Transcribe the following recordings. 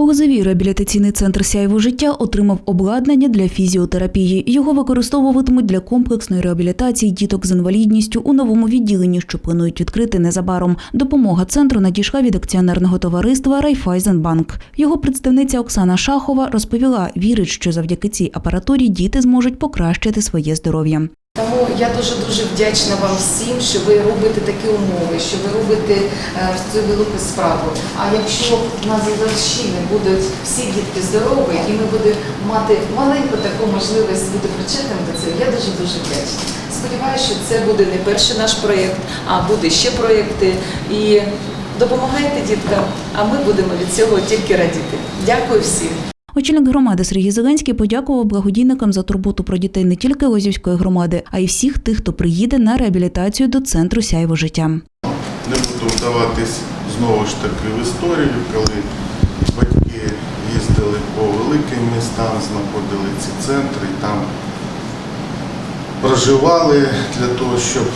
Лозовій реабілітаційний центр «Сяйво життя отримав обладнання для фізіотерапії. Його використовуватимуть для комплексної реабілітації діток з інвалідністю у новому відділенні, що планують відкрити незабаром. Допомога центру надійшла від акціонерного товариства Райфайзенбанк. Його представниця Оксана Шахова розповіла, вірить, що завдяки цій апаратурі діти зможуть покращити своє здоров'я. Тому я дуже дуже вдячна вам всім, що ви робите такі умови, що ви робите е, цю велику справу. А якщо на Заводщині будуть всі дітки здорові, і ми будемо мати маленьку таку можливість бути причетним до цього, я дуже дуже вдячна. Сподіваюся, що це буде не перший наш проєкт, а буде ще проєкти. І допомагайте діткам, а ми будемо від цього тільки радіти. Дякую всім. Очільник громади Сергій Зеленський подякував благодійникам за турботу про дітей не тільки Лозівської громади, а й всіх тих, хто приїде на реабілітацію до центру «Сяйво життя. Не буду вдаватись знову ж таки в історію, коли батьки їздили по великим містам, знаходили ці центри і там проживали для того, щоб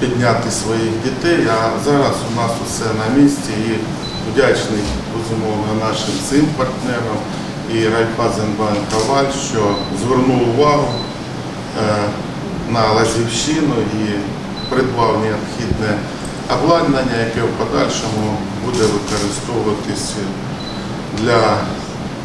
підняти своїх дітей. А зараз у нас усе на місці і вдячний безумовно нашим цим партнерам і Райфазенбанк Коваль, що звернув увагу е, на Лазівщину і придбав необхідне обладнання, яке в подальшому буде використовуватись для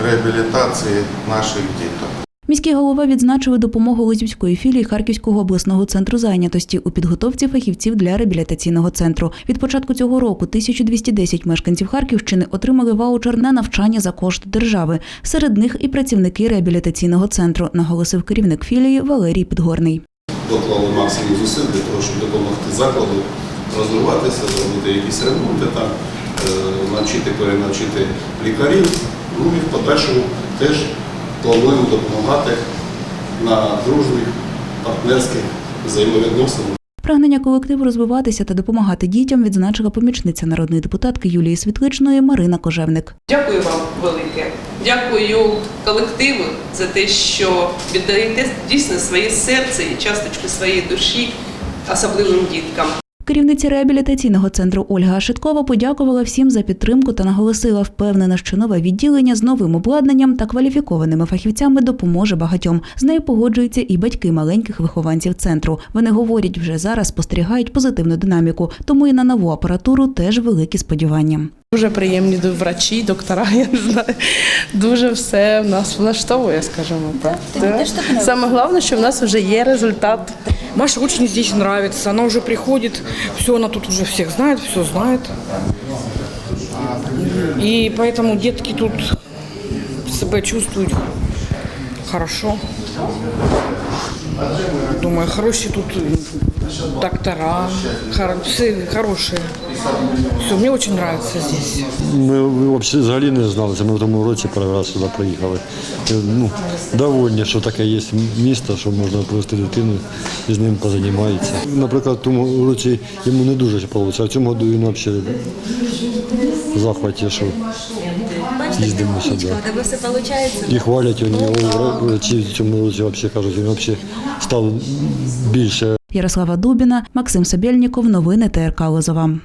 реабілітації наших діток. Міський голова відзначили допомогу Лозівської філії Харківського обласного центру зайнятості у підготовці фахівців для реабілітаційного центру. Від початку цього року 1210 мешканців Харківщини отримали ваучер на навчання за кошт держави. Серед них і працівники реабілітаційного центру, наголосив керівник філії Валерій Підгорний. доклали максимум зусиль для того, щоб допомогти закладу розвиватися, зробити якісь ремонти там, е, навчити, перенавчити лікарів. Ну і в подальшому теж плануємо допомагати на дружних партнерських взаємовідносинах. Прагнення колективу розвиватися та допомагати дітям відзначила помічниця народної депутатки Юлії Світличної Марина Кожевник. Дякую вам велике. Дякую колективу за те, що віддаєте дійсно своє серце і часточку своєї душі особливим діткам. Керівниця реабілітаційного центру Ольга Ашиткова подякувала всім за підтримку та наголосила, впевнена, що нове відділення з новим обладнанням та кваліфікованими фахівцями допоможе багатьом. З нею погоджуються і батьки маленьких вихованців центру. Вони говорять, вже зараз спостерігають позитивну динаміку, тому і на нову апаратуру теж великі сподівання. Дуже приємні до- врачі, доктора, я не знаю. Дуже все в нас влаштовує, скажімо так. Да. Саме головне, що в нас вже є результат. Маша очень здесь нравится. Она уже приходит, все, она тут уже всех знает, все знает. И поэтому детки тут себя чувствуют хорошо. Думаю, хорошие тут доктора, все хорошие. Все, мне очень нравится здесь. Ми взагалі взагалі не знали, це ми в тому році перший раз сюди приїхали. Ну, довольні, що таке є місто, що можна привезти дитину і з ним позаймається. Наприклад, в тому році йому не дуже сподобалося, а в цьому году він взагалі в захваті, що їздимо сюди. І хвалять його врачі в цьому році взагалі кажуть, він взагалі став більше Ярослава Дубіна, Максим Собєльніков. Новини ТРК Лозова.